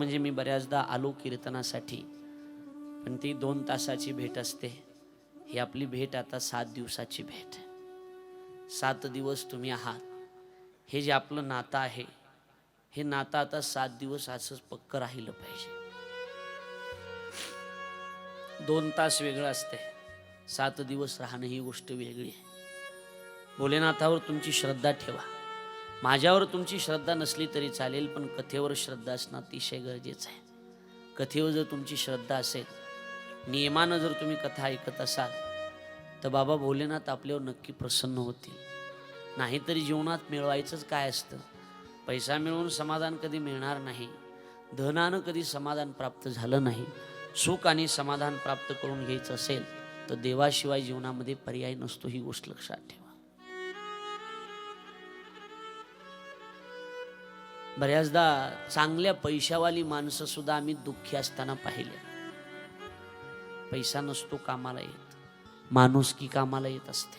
म्हणजे मी बऱ्याचदा आलो कीर्तनासाठी पण ती दोन तासाची भेट असते. ही आपली भेट आता सात दिवसाची भेट. सात दिवस तुम्ही आहात. हे जे आपलं नातं आहे हे नातं आता सात दिवस असंच पक्क राहिलं पाहिजे. दोन तास वेगळं असते. सात दिवस राहणं ही गोष्ट वेगळी आहे. भोलेनाथावर तुमची श्रद्धा ठेवा. माझ्यावर तुमची श्रद्धा नसली तरी चालेल पण कथेवर श्रद्धा असणं अतिशय गरजेचं आहे. कथेवर जर तुमची श्रद्धा असेल नियमानं जर तुम्ही कथा ऐकत असाल तर बाबा भोलेनाथ आपल्यावर नक्की प्रसन्न होतील. नाहीतरी जीवनात मिळवायचंच काय असतं? पैसा मिळवून समाधान कधी मिळणार नाही. धनानं कधी समाधान प्राप्त झालं नाही. सुख आणि समाधान प्राप्त करून घ्यायचं असेल तर देवाशिवाय जीवनामध्ये पर्याय नसतो ही गोष्ट लक्षात ठेवा. बऱ्याचदा चांगल्या पैशावाली माणसं सुद्धा आम्ही दुःखी असताना पाहिले. पैसा नसतो कामाला येत. माणूस की कामाला येत असते.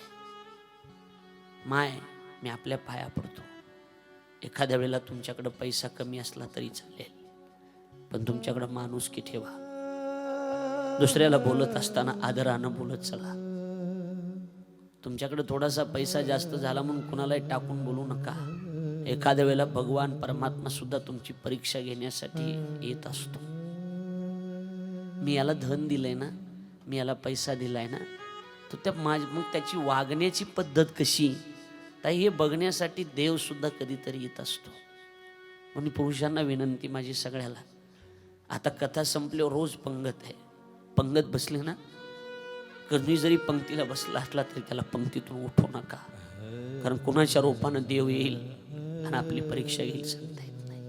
माय मी आपल्या पाया पडतो. एखाद्या वेळेला तुमच्याकडं पैसा कमी असला तरी चालेल. पण तुमच्याकडं माणूस की ठेवा. दुसऱ्याला बोलत असताना आदरानं बोलत चला. तुमच्याकडे थोडासा पैसा जास्त झाला म्हणून कुणालाही टाकून बोलू नका. एखाद्या वेळेला भगवान परमात्मा सुद्धा तुमची परीक्षा घेण्यासाठी येत असतो. मी याला धन दिलंय ना मी याला पैसा दिलाय ना तर त्या माझ मग त्याची वागण्याची पद्धत कशी? तर हे बघण्यासाठी देव सुद्धा कधीतरी येत असतो. म्हणून पुरुषांना विनंती माझी सगळ्याला. आता कथा संपल्यावर रोज पंगत आहे. पंगत बसले ना कधी जरी पंक्तीला बसला असला तरी त्याला पंक्तीतून उठवू नका. कारण कोणाच्या रूपानं देव येईल? आणि आपली परीक्षा घेईल सांगता येत नाही.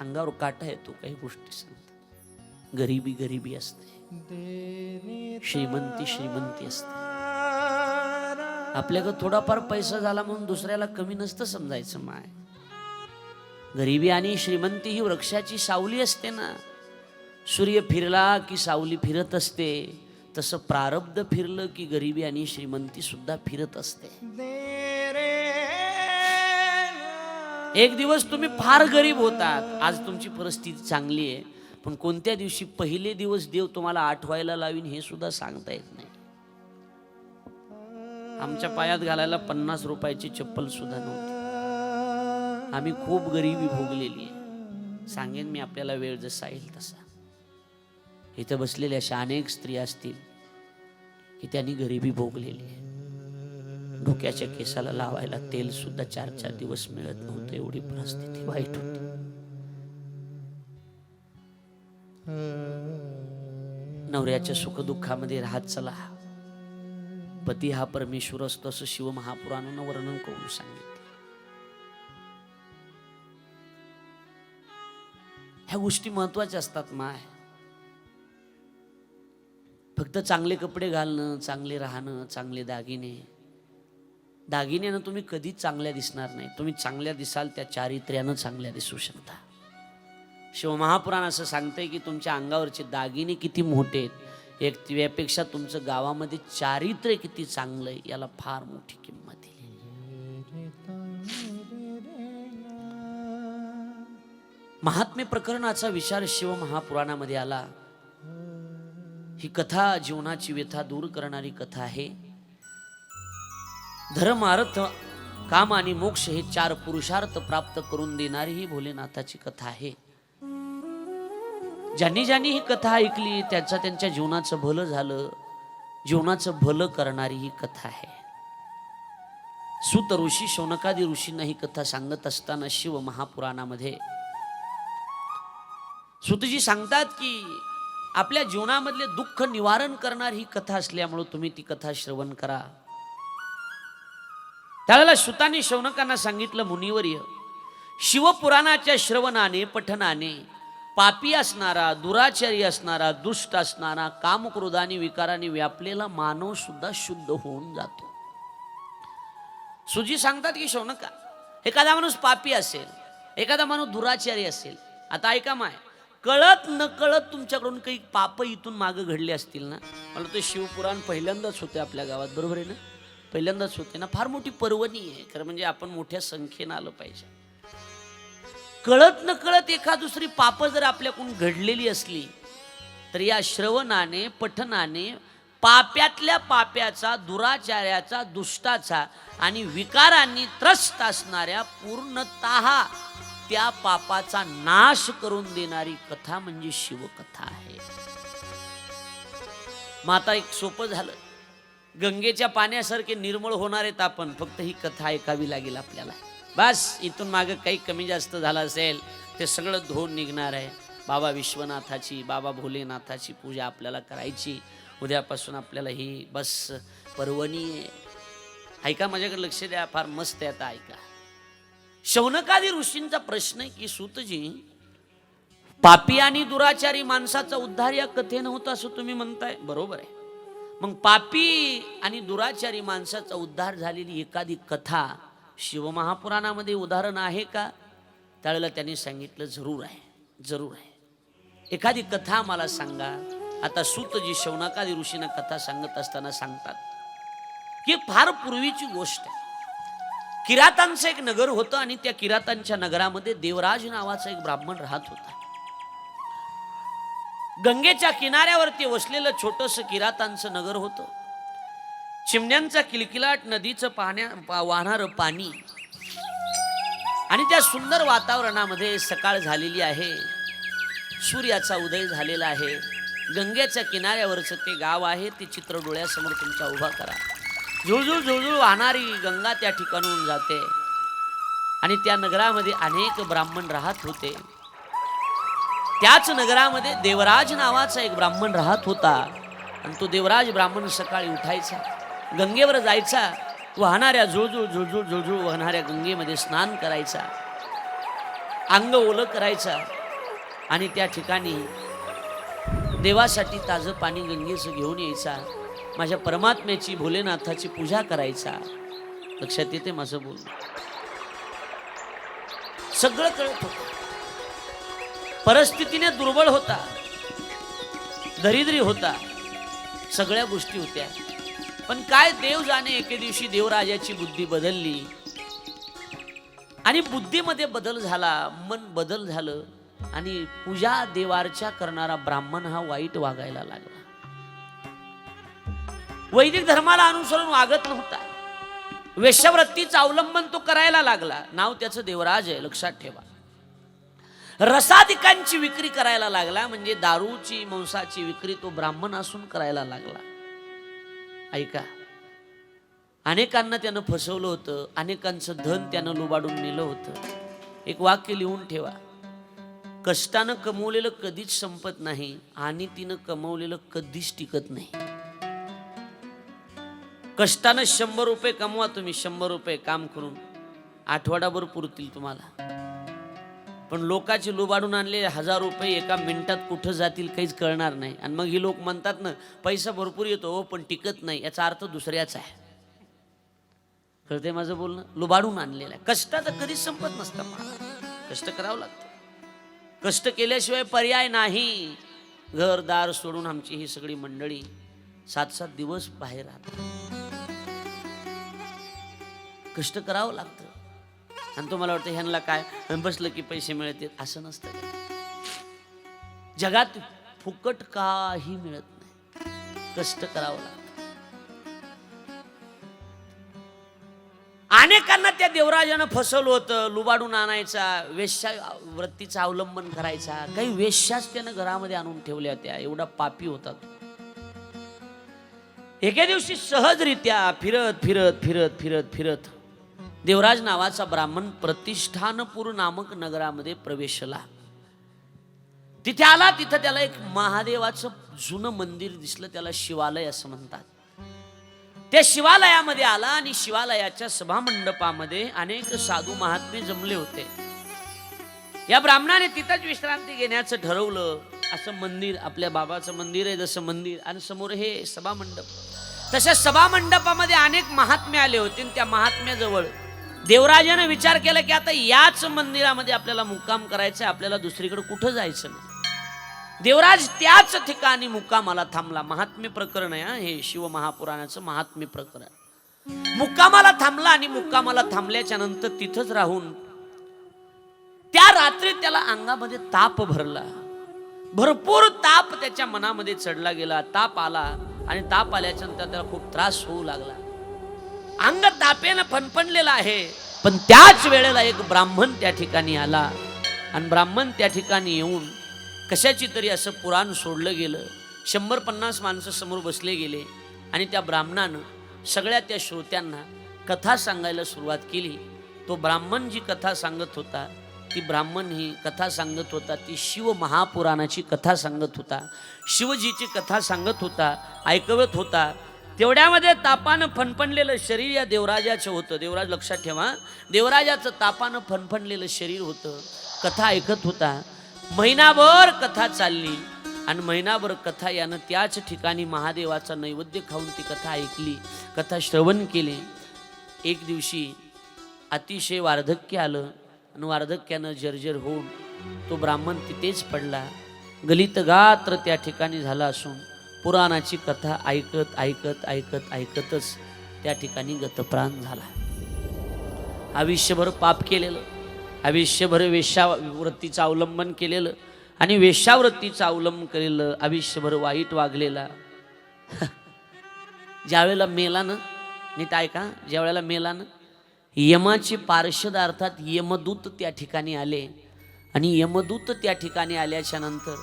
अंगावर काटा येतो काही गोष्टी सांगतात. गरिबी गरिबी असते. श्रीमंती श्रीमंती असते. आपल्याकडे थोडाफार पैसा झाला म्हणून दुसऱ्याला कमी नसतं समजायचं माय. गरिबी आणि श्रीमंती ही वृक्षाची सावली असते ना. सूर्य फिरला की सावली फिरत असते. तसं प्रारब्ध फिरलं की गरिबी आणि श्रीमंती सुद्धा फिरत असते. एक दिवस तुम्ही फार गरीब होतात. आज तुमची परिस्थिती चांगली आहे पण कोणत्या दिवशी पहिले दिवस देव तुम्हाला आठवायला लावीन हे सुद्धा सांगता येत नाही. आमच्या पायात घालायला पन्नास रुपयाची चप्पल सुद्धा नव्हती. आम्ही खूप गरिबी भोगलेली आहे. सांगेन मी आपल्याला वेळ जसा येईल तसा. इथं बसलेल्या अशा अनेक स्त्रिया असतील की त्यांनी गरिबी भोगलेली आहे. डोक्याच्या केसाला लावायला तेल सुद्धा चार चार दिवस मिळत नव्हतं. एवढी परिस्थिती वाईट होती. नवऱ्याच्या सुखदुःखामध्ये राहत चला. पती हा परमेश्वर असतो असं शिव महापुराणानं वर्णन करून सांगितलं. ह्या गोष्टी महत्त्वाच्या असतात माय. फक्त चांगले कपडे घालणं चांगले राहणं चांगले दागिने. दागिन्यानं तुम्ही कधीच चांगल्या दिसणार नाही. तुम्ही चांगल्या दिसाल त्या चारित्र्यानं चांगल्या दिसू शकता. शिवमहापुराण असं सांगतंय की तुमच्या अंगावरचे दागिने किती मोठे आहेत. एक यापेक्षा तुमचं गावामध्ये चारित्र्य किती चांगलं आहे याला फार मोठी किंमत दिली महात्म्य प्रकरणाचा विचार शिवमहापुराणामध्ये आला. ही कथा जीवनाची व्यथा दूर करणारी कथा आहे. धर्म अर्थ काम आणि मोक्ष हे चार पुरुषार्थ प्राप्त करून देणारी ही भोलेनाथाची कथा आहे. ज्यांनी ज्यांनी ही कथा ऐकली त्यांचा त्यांच्या जीवनाचं भलं झालं. जीवनाचं भलं करणारी ही कथा आहे. सुत ऋषी शौनकादी ऋषींना ही कथा सांगत असताना शिव महापुराणामध्ये सुतजी सांगतात की आपल्या जीवनामधले दुःख निवारण करणारी ही कथा असल्यामुळं तुम्ही ती कथा श्रवण करा. त्यावेळेला सुताने शौनकांना सांगितलं मुनिवर्य शिवपुराणाच्या श्रवणाने पठनाने पापी असणारा दुराचारी असणारा दुष्ट असणारा कामक्रोधाने विकाराने व्यापलेला मानव सुद्धा शुद्ध होऊन जातो. सुजी सांगतात की शौनका एखादा माणूस पापी असेल एखादा माणूस दुराचारी असेल आता ऐका माय कळत न कळत तुमच्याकडून काही पाप इथून मागं घडले असतील ना? मला ते शिवपुराण पहिल्यांदाच होते आपल्या गावात बरोबर आहे ना? पहिल्यांदाच होते ना? फार मोठी पर्वणी आहे. खरं म्हणजे आपण मोठ्या संख्येनं आलं पाहिजे. कळत न कळत एका दुसरी पाप जर आपल्याकडून घडलेली असली तर या श्रवणाने पठनाने पाप्यातल्या पाप्याचा दुराचार्याचा दुष्टाचा आणि विकारांनी त्रस्त असणाऱ्या पूर्णतः त्या पापाचा नाश करून देणारी कथा म्हणजे शिवकथा आहे. माता एक सोपं झालं. गंगेच्या पाण्यासारखे निर्मळ होणार आहेत आपण फक्त ही कथा ऐकावी लागेल आपल्याला. बस इथून मागं काही कमी जास्त झालं असेल ते सगळं धुवून निघणार आहे. बाबा विश्वनाथाची बाबा भोलेनाथाची पूजा आपल्याला करायची. उद्यापासून आपल्याला ही बस पर्वणी आहे. ऐका माझ्याकडे लक्ष द्या फार मस्त आहे आता ऐका. शौनकादी ऋषींचा प्रश्न आहे की सूतजी पापी आणि दुराचारी माणसाचा उद्धार या कथेनं होता असं तुम्ही म्हणताय? बरोबर आहे. मग पापी आणि दुराचारी माणसाचा उद्धार झालेली एखादी कथा शिवमहापुराणामध्ये उदाहरण आहे का? त्यावेळेला त्यांनी सांगितलं जरूर आहे जरूर आहे. एखादी कथा मला सांगा. आता सूतजी शौनकादी ऋषींना कथा सांगत असताना सांगतात की फार पूर्वीची गोष्ट आहे. किरातांचं एक नगर होतं आणि त्या किरातांच्या नगरामध्ये देवराज नावाचा एक ब्राह्मण राहत होता. गंगेच्या किनाऱ्यावरती वसलेलं छोटस किरातांचं नगर होतं. चिमण्यांचा किलकिलाट नदीचं पाण्या वाहणारं पाणी. आणि त्या सुंदर वातावरणामध्ये सकाळ झालेली आहे. सूर्याचा उदय झालेला आहे. गंगेच्या किनाऱ्यावरचं ते गाव आहे. ते चित्र डोळ्यासमोर तुमच्या उभा करा. झुळझुळ झुळझुळ वाहणारी गंगा त्या ठिकाणून जाते. आणि त्या नगरामध्ये अनेक ब्राह्मण राहत होते. त्याच नगरामध्ये देवराज नावाचा एक ब्राह्मण राहत होता. आणि तो देवराज ब्राह्मण सकाळी उठायचा. गंगेवर जायचा. वाहणाऱ्या जुळजुळ जुळजुळ जुळजुळ वाहणाऱ्या गंगेमध्ये स्नान करायचा. अंग ओलं करायचा. आणि त्या ठिकाणी देवासाठी ताजं पाणी गंगेचं घेऊन यायचा. माझ्या परमात्म्याची भोलेनाथाची पूजा करायचा. लक्षात येते माझं बोल सगळं कळत होत. परिस्थितीने दुर्बळ होता. दरिद्री होता. सगळ्या गोष्टी होत्या. पण काय देव जाणे एके दिवशी देवराजाची बुद्धी बदलली. आणि बुद्धीमध्ये बदल झाला मन बदल झालं आणि पूजा देवारच्या करणारा ब्राह्मण हा वाईट वागायला लागला. वैदिक धर्माला अनुसरून वागत नव्हता. वेश्यावृत्तीचं अवलंबन तो करायला लागला. नाव त्याचं देवराज आहे लक्षात ठेवा. रसादिकांची विक्री करायला लागला म्हणजे दारूची मांसाची विक्री तो ब्राह्मण असून करायला लागला. ऐका. अनेकांना त्यानं फसवलं होतं अनेकांचं धन त्यानं लुबाडून नेलं होतं. एक वाक्य लिहून ठेवा. कष्टानं कमवलेलं कधीच संपत नाही आणि तिनं कमवलेलं कधीच टिकत नाही. कष्टानं शंभर रुपये कमवा तुम्ही शंभर रुपये काम करून. आठवडाभर पुरतील तुम्हाला. पण लोकाचे लुबाडून आणले हजार रुपये एका मिनिटात कुठं जातील काहीच कळणार नाही. आणि मग ही लोक म्हणतात ना पैसा भरपूर येतो हो, पण टिकत नाही. याचा अर्थ दुसऱ्याचा आहे. कळते माझं बोलणं? लुबाडून आणलेलं आहे. कष्टाचं कधीच संपत नसतं कष्ट करावं लागतं. कष्ट केल्याशिवाय पर्याय नाही. घरदार सोडून आमची ही सगळी मंडळी सात सात दिवस बाहेर राहतात. कष्ट करावं लागतं. आणि तुम्हाला वाटतं ह्यांना काय? बसलं की पैसे मिळतील. असं नसतं. जगात फुकट काही मिळत नाही. कष्ट करावं लागतं. अनेकांना त्या देवराजानं फसवलं होतं. लुबाडून आणायचा वेश्या वृत्तीचा अवलंबन करायचा. काही वेश्याच त्यानं घरामध्ये आणून ठेवल्या होत्या एवढा पापी होता तो. एके दिवशी सहजरित्या फिरत फिरत फिरत फिरत फिरत देवराज नावाचा ब्राह्मण प्रतिष्ठानपूर नामक नगरामध्ये प्रवेशला. तिथे आला तिथं त्याला एक महादेवाचं जुनं मंदिर दिसलं त्याला शिवालय असं म्हणतात. त्या शिवालयामध्ये आला आणि शिवालयाच्या सभामंडपामध्ये अनेक साधू महात्मे जमले होते. या ब्राह्मणाने तिथंच विश्रांती घेण्याचं ठरवलं. असं मंदिर आपल्या बाबाचं मंदिर आहे जसं मंदिर. आणि समोर हे सभामंडप. तशा सभामंडपामध्ये अनेक महात्मे आले होते आणि त्या महात्म्याजवळ देवराजाने विचार केला की आता याच मंदिरामध्ये आपल्याला मुक्काम करायचा आपल्याला दुसरीकडे कुठं जायचं नाही. देवराज त्याच ठिकाणी मुक्कामाला थांबला. महात्म्य प्रकरण आहे हा, हे शिव महापुराणाचं महात्म्य प्रकरण मुक्कामाला थांबला आणि मुक्कामाला थांबल्याच्या नंतर तिथंच राहून त्या रात्री त्याला अंगामध्ये ताप भरला. भरपूर ताप त्याच्या मनामध्ये चढला गेला. ताप आला आणि ताप आल्याच्यानंतर त्याला खूप त्रास होऊ लागला. अंग तापेनं फणफणलेलं आहे. पण त्याच वेळेला एक ब्राह्मण त्या ठिकाणी आला. आणि ब्राह्मण त्या ठिकाणी येऊन कशाची तरी असं पुराण सोडलं गेलं. शंभर पन्नास माणसं समोर बसले गेले. आणि त्या ब्राह्मणानं सगळ्या त्या श्रोत्यांना कथा सांगायला सुरुवात केली. तो ब्राह्मण जी कथा सांगत होता ती ब्राह्मण ही कथा सांगत होता ती शिव महापुराणाची कथा सांगत होता. शिवजीची कथा सांगत होता ऐकवत होता. तेवढ्यामध्ये तापानं फणफणलेलं शरीर या देवराजाचं होतं. देवराज लक्षात ठेवा. देवराजाचं तापानं फणफणलेलं शरीर होतं. कथा ऐकत होता. महिनाभर कथा चालली. आणि महिनाभर कथा यानं त्याच ठिकाणी महादेवाचा नैवेद्य खाऊन ती कथा ऐकली. कथा श्रवण केले. एक दिवशी अतिशय वार्धक्य आलं. आणि वार्धक्यानं जर्जर होऊन तो ब्राह्मण तिथेच पडला. गलितगात्र त्या ठिकाणी झाला असून पुराणाची कथा ऐकत ऐकत ऐकत ऐकतच त्या ठिकाणी गतप्राण झाला. आयुष्यभर पाप केलेलं आयुष्यभर वेश्यावृत्तीचं अवलंबन केलेलं आणि वेश्यावृत्तीचं अवलंब केलेलं आयुष्यभर वाईट वागलेला. ज्यावेळेला मेलानं नीट ऐका ज्यावेळेला मेलानं यमाचे पार्षद अर्थात यमदूत त्या ठिकाणी आले आणि यमदूत त्या ठिकाणी आल्याच्यानंतर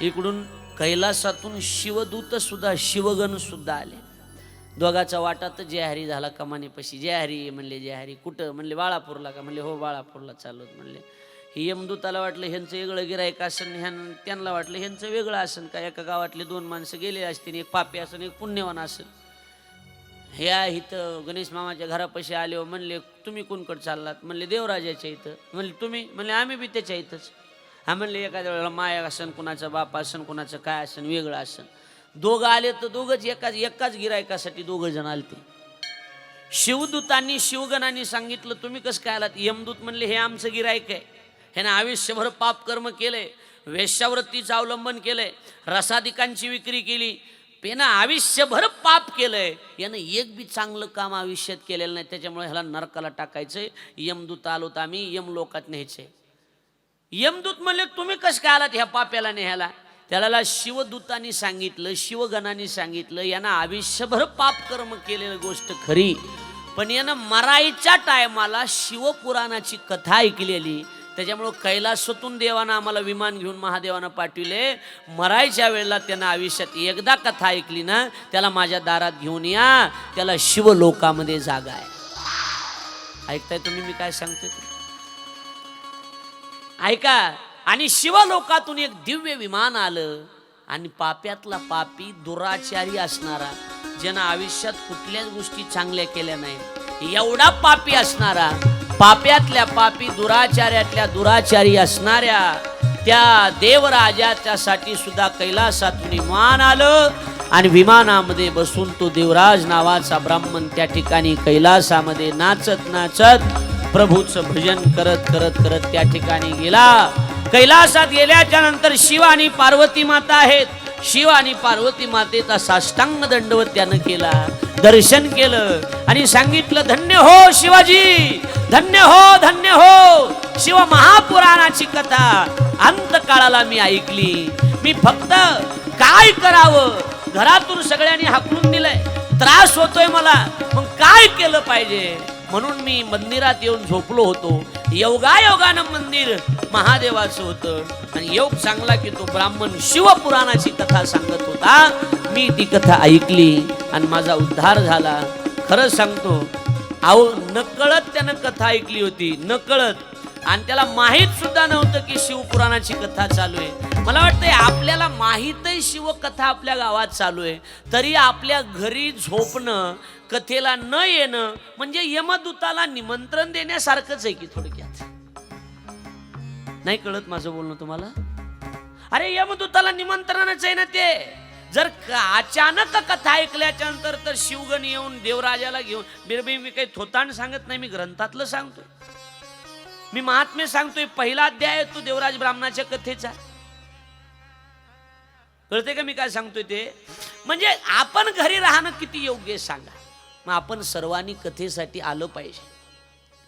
इकडून कैलासातून शिवदूत सुद्धा शिवगण सुद्धा आले. दोघाचा वाटात जय हरी झाला कमानीपाशी. जय हरी म्हणले जय हरी कुठं? म्हणले बाळापूरला का? म्हणले हो बाळापूरला चालत म्हणले. हे यमदूताला वाटलं ह्यांचं वेगळं गिरायक असन ह्यां त्यांना वाटलं ह्यांचं वेगळं असन का? एका गावातले दोन माणसं गेले असतील एक पापी असन एक पुण्यवान असेल ह्या इथं गणेश मामाच्या घरापाशी आले हो म्हणले तुम्ही कोणकडे चाललात? म्हणले देवराजाच्या इथं. म्हणले तुम्ही? म्हणले आम्ही बी त्याच्या इथंच. हा म्हणले एखाद्या वेळेला माया असन कुणाचा बाप असन कुणाचं काय असन वेगळं असन. दोघं आले तर दोघंच एकाच एकाच गिरायकासाठी दोघं जण आलते. शिवदूतांनी शिवगणांनी सांगितलं तुम्ही कसं काय आलात? यमदूत म्हणले हे आमचं गिरायक आहे. ह्यानं आयुष्यभर पाप कर्म केलंय वेश्यावृत्तीचं अवलंबन केलंय रसादिकांची विक्री केली. यानं आयुष्यभर पाप केलंय. यानं एक बी चांगलं काम आयुष्यात केलेलं नाही. त्याच्यामुळे ह्याला नरकाला टाकायचंय. यमदूत आलो तर आम्ही यम लोकात न्यायचंय. यमदूत म्हणले तुम्ही कसं काय आलात ह्या पाप्याला न्यायला? त्याला शिवदूतांनी सांगितलं शिवगणांनी सांगितलं यानं आयुष्यभर पाप कर्म केलेलं गोष्ट खरी पण यानं मरायच्या टायमाला शिवपुराणाची कथा ऐकलेली. त्याच्यामुळं कैलासातून देवानं आम्हाला विमान घेऊन महादेवानं पाठविले. मरायच्या वेळेला त्यानं आयुष्यात एकदा कथा ऐकली ना त्याला माझ्या दारात घेऊन या त्याला शिवलोकामध्ये जागा आहे. ऐकताय तुम्ही मी काय सांगतोय? ऐका आणि शिवलोकातून एक दिव्य विमान आलं आणि पाप्यातला पापी दुराचारी असणारा ज्यानं आयुष्यात कुठल्याच गोष्टी चांगल्या केल्या नाही एवढा पापी असणारा पाप्यातल्या पापी दुराचार्यातल्या दुराचारी असणाऱ्या त्या देवराजाच्यासाठी सुद्धा कैलासातून विमान आलं आणि विमानामध्ये बसून तो देवराज नावाचा ब्राह्मण त्या ठिकाणी कैलासामध्ये नाचत नाचत प्रभूचं भजन करत करत करत त्या ठिकाणी गेला. कैलासात गेल्याच्यानंतर शिव आणि पार्वती माता आहेत. शिव आणि पार्वती मातेचा साष्टांग दंडवत त्यानं केला. दर्शन केलं आणि सांगितलं धन्य हो शिवाजी! धन्य हो धन्य हो! शिव महापुराणाची कथा अंत काळाला मी ऐकली. मी फक्त काय करावं? घरातून सगळ्यांनी हाकलून दिलंय. त्रास होतोय मला. मग काय केलं पाहिजे? म्हणून मी मंदिरात येऊन झोपलो होतो. योगायोगानं मंदिर महादेवाचं होतं. आणि योग सांगला की तो ब्राह्मण शिवपुराणाची कथा सांगत होता. मी ती कथा ऐकली आणि माझा उद्धार झाला. खरं सांगतो अहो नकळत त्यानं कथा ऐकली होती. नकळत. आणि त्याला माहीत सुद्धा नव्हतं की शिवपुराणाची कथा चालू आहे. मला वाटतंय आपल्याला माहीतही शिवकथा आपल्या गावात चालू आहे. तरी आपल्या घरी झोपणं कथेला न येणं म्हणजे यमदूताला निमंत्रण देण्यासारखंच आहे की थोडक्यात? नाही कळत माझं बोलणं तुम्हाला? अरे यमदूताला निमंत्रणच आहे ना ते. जर अचानक कथा ऐकल्याच्या नंतर तर शिवगण येऊन देवराजाला घेऊन बिरबी मी काही थोताण सांगत नाही मी ग्रंथातलं सांगतोय. मी महात्म्य सांगतोय पहिला अध्याय तू तो देवराज ब्राह्मणाच्या कथेचा. कळते का मी काय सांगतोय ते? म्हणजे आपण घरी राहणं किती योग्य सांगा. मग आपण सर्वांनी कथेसाठी आलं पाहिजे.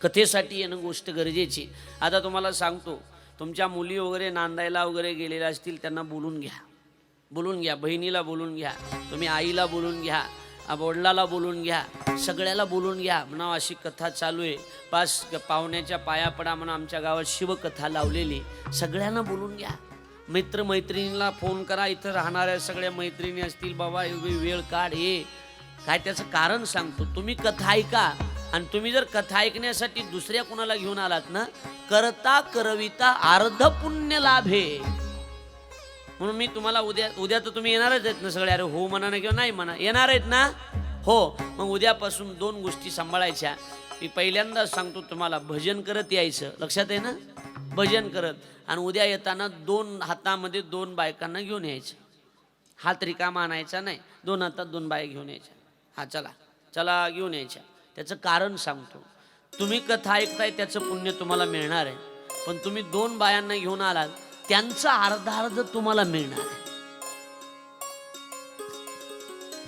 कथेसाठी येणं गोष्ट गरजेची. आता तुम्हाला सांगतो तुमच्या मुली वगैरे नांदायला वगैरे गेलेल्या असतील त्यांना बोलून घ्या. बोलून घ्या बहिणीला बोलून घ्या तुम्ही आईला बोलून घ्या वडिलाला बोलून घ्या सगळ्याला बोलून घ्या. म्हणा अशी कथा चालू आहे. पास पाहुण्याच्या पाया पडा म्हणा आमच्या गावात शिवकथा लावलेली. सगळ्यांना बोलून घ्या. मित्र मैत्रिणीला फोन करा इथं राहणाऱ्या सगळ्या मैत्रिणी असतील बाबा वेळ काढ हे काय त्याचं कारण सांगतो. तुम्ही कथा ऐका आणि तुम्ही जर कथा ऐकण्यासाठी दुसऱ्या कुणाला घेऊन आलात ना करता करविता अर्ध पुण्य लाभे. म्हणून मी तुम्हाला उद्या उद्या तर तुम्ही येणारच आहेत ना सगळे. अरे हो म्हणा ना किंवा नाही म्हणा. येणार आहेत ना? हो. मग उद्यापासून दोन गोष्टी सांभाळायच्या. मी पहिल्यांदाच सांगतो तुम्हाला भजन करत यायचं. लक्षात आहे ना? भजन करत. आणि उद्या येताना दोन हातामध्ये दोन बायकांना घेऊन यायचं. हात रिकामा आणायचा नाही. दोन हातात दोन बाया घेऊन यायच्या. हा चला. चला घेऊन यायच्या. त्याचं कारण सांगतो. तुम्ही कथा ऐकताय त्याचं पुण्य तुम्हाला मिळणार आहे. पण तुम्ही दोन बायांना घेऊन आलात त्यांचं अर्धा अर्ध तुम्हाला मिळणार आहे.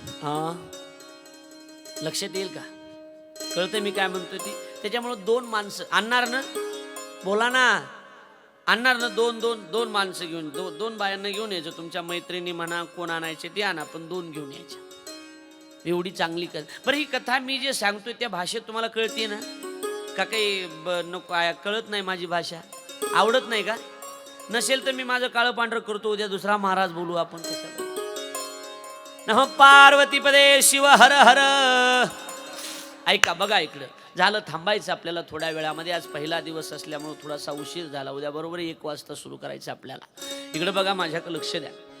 हा? लक्षात येईल का? कळतं मी काय म्हणतो ती? त्याच्यामुळं दोन माणसं. आणणार ना? बोला ना. आणणार ना दोन दोन दोन माणसं घेऊन दो, दोन बायांना घेऊन यायचं. तुमच्या मैत्रिणी म्हणा कोण आणायचे ते आणा पण दोन घेऊन यायच्या. एवढी चांगली कथा. बरं ही कथा मी जे सांगतोय त्या भाषेत तुम्हाला कळते ना? का काही ब- नको कळत नाही माझी भाषा? आवडत नाही का? नसेल तर मी माझं काळं पांढरं करतो उद्या दुसरा महाराज बोलू आपण कशाला पार्वतीपदे शिव हर हर. ऐका बघा इकडं. झालं थांबायचं आपल्याला थोड्या वेळामध्ये. आज पहिला दिवस असल्यामुळे थोडासा उशीर झाला. उद्या बरोबर एक वाजता सुरू करायचं आपल्याला. इकडं बघा माझ्याकडे लक्ष द्या.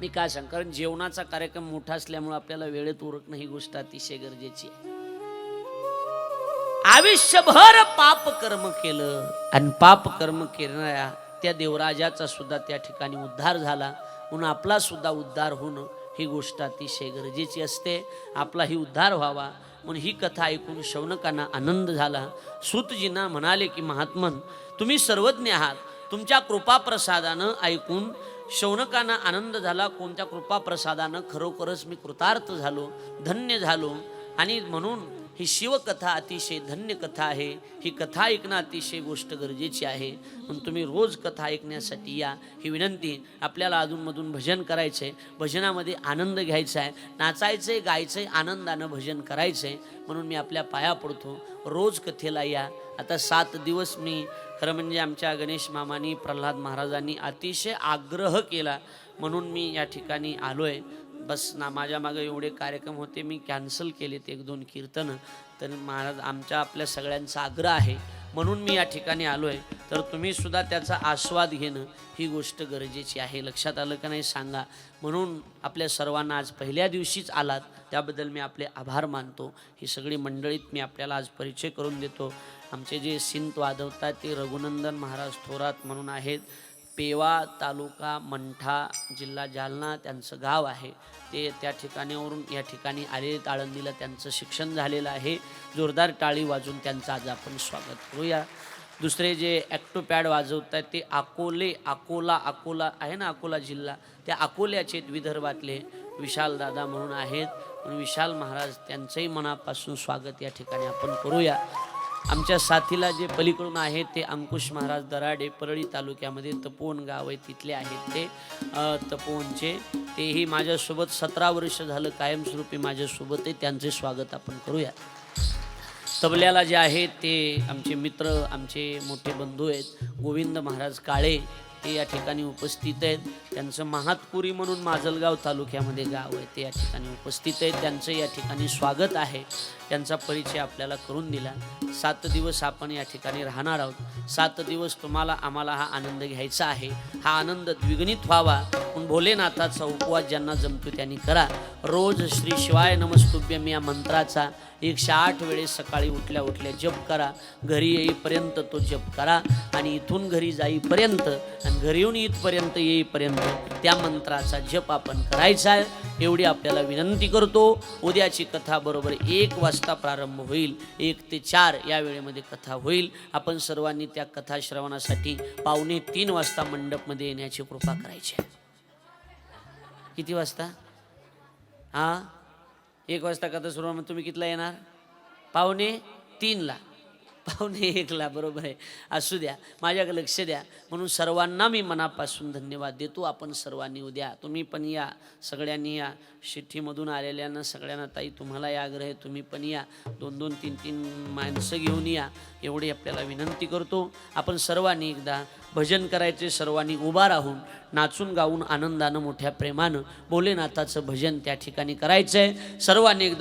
मी काय सांग? कारण जेवणाचा कार्यक्रम मोठा असल्यामुळे आपल्याला वेळेत उरकणं ही गोष्ट अतिशय गरजेची आहे. आयुष्यभर पाप कर्म केलं आणि पाप कर्म करणाऱ्या त्या देवराजाचा सुद्धा त्या ठिकाणी उद्धार झाला. म्हणून आपला सुद्धा उद्धार होणं ही गोष्ट अतिशय गरजेची असते. आपलाही उद्धार व्हावा. म्हणून ही कथा ऐकून शौनकांना आनंद झाला. सुतजींना म्हणाले की महात्मन तुम्ही सर्वज्ञ आहात. तुमच्या कृपाप्रसादानं ऐकून शौनकांना आनंद झाला कोणत्या कृपाप्रसादानं? खरोखरच मी कृतार्थ झालो धन्य झालो. आणि म्हणून ही शिवकथा अतिशय धन्य कथा आहे. ही कथा ऐकणं अतिशय गोष्ट गरजेची आहे. म्हणून तुम्ही रोज कथा ऐकण्यासाठी या. ही विनंती आपल्याला अधूनमधून भजन करायचं आहे भजनामध्ये आनंद घ्यायचा आहे. नाचायचं आहे गायचं आहे आनंदानं भजन करायचं आहे म्हणून मी आपल्या पाया पडतो. रोज कथेला या. आता सात दिवस मी खरं म्हणजे आमच्या गणेश मामानी प्रल्हाद महाराजांनी अतिशय आग्रह केला म्हणून मी या ठिकाणी आलो आहे बस ना माझ्या मागं एवढे कार्यक्रम होते मी कॅन्सल केलेत एक दोन कीर्तनं. तर महाराज आमच्या आपल्या सगळ्यांचा आग्रह आहे म्हणून मी या ठिकाणी आलो आहे तर तुम्ही सुद्धा त्याचा आस्वाद घेणं ही गोष्ट गरजेची आहे. लक्षात आलं का नाही सांगा. म्हणून आपल्या सर्वांना आज पहिल्या दिवशीच आलात. त्याबद्दल मी आपले आभार मानतो. ही सगळी मंडळीत मी आपल्याला आज परिचय करून देतो. आमचे जे सिंत वाजवतात ते रघुनंदन महाराज थोरात म्हणून आहेत. पेवा तालुका मंठा जिल्हा जालना त्यांचं गाव आहे. ते त्या ठिकाणावरून या ठिकाणी आलेले ताळंदीला त्यांचं शिक्षण झालेलं आहे. जोरदार टाळी वाजून त्यांचं आज आपण स्वागत करूया. दुसरे जे ॲक्टोपॅड वाजवत आहेत ते अकोले अकोला अकोला आहे ना अकोला जिल्हा? त्या अकोल्याचे विदर्भातले विशाल दादा म्हणून आहेत. म्हणून विशाल महाराज त्यांचंही मनापासून स्वागत या ठिकाणी आपण करूया. आमच्या साथीला जे पलीकडून आहेत ते अंकुश महाराज दराडे परळी तालुक्यामध्ये तपोवन गाव आहे तिथले आहेत ते तपोवनचे. तेही माझ्यासोबत सतरा वर्ष झालं कायमस्वरूपी माझ्यासोबत आहे. त्यांचे स्वागत आपण करूया तबल्याला जे आहेत ते आमचे मित्र आमचे मोठे बंधू आहेत. गोविंद महाराज काळे ते या ठिकाणी उपस्थित आहेत. त्यांचं महातपुरी म्हणून माजलगाव तालुक्यामध्ये गाव आहे. ते या ठिकाणी उपस्थित आहे त्यांचं या ठिकाणी स्वागत आहे. त्यांचा परिचय आपल्याला करून दिला. सात दिवस आपण या ठिकाणी राहणार आहोत. सात दिवस तुम्हाला आम्हाला हा आनंद घ्यायचा आहे. हा आनंद द्विगुणित व्हावा. पण भोलेनाथाचा उपवास ज्यांना जमतो त्यांनी करा. रोज श्री शिवाय नमस्तुभ्यम या मंत्राचा एकशे आठ वेळेस सकाळी उठल्या उठल्या जप करा. घरी येईपर्यंत तो जप करा. आणि इथून घरी जाईपर्यंत आणि घरी येऊन इथपर्यंत येईपर्यंत त्या मंत्राचा जप आपण करायचा आहे. एवढी आपल्याला विनंती करतो. उद्याची कथा बरोबर एक वाजता प्रारंभ होईल. एक ते चार या वेळेमध्ये कथा होईल. आपण सर्वांनी त्या कथा श्रवणासाठी पावणे तीन वाजता मंडपमध्ये येण्याची कृपा करायची आहे. किती वाजता? हां? एक वाजता कथा सुरू मग तुम्ही कितीला येणार? पावणे तीनला. पाहुणे एकला बरोबर आहे. असू द्या माझ्याकडे लक्ष द्या. म्हणून सर्वांना मी मनापासून धन्यवाद देतो. आपण सर्वांनी उद्या तुम्ही पण या सगळ्यांनी या. शिट्टीमधून आलेल्यांना सगळ्यांना ताई तुम्हाला या आग्रह आहे तुम्ही पण या. दोन दोन तीन तीन माणसं घेऊन या. एवढी आपल्याला विनंती करतो. आपण सर्वांनी एकदा भजन करायचे सर्वांनी उभा राहून नाचून गाऊन आनंदानं मोठ्या प्रेमानं भोलेनाथाचं भजन त्या ठिकाणी करायचं आहे सर्वांनी एकदा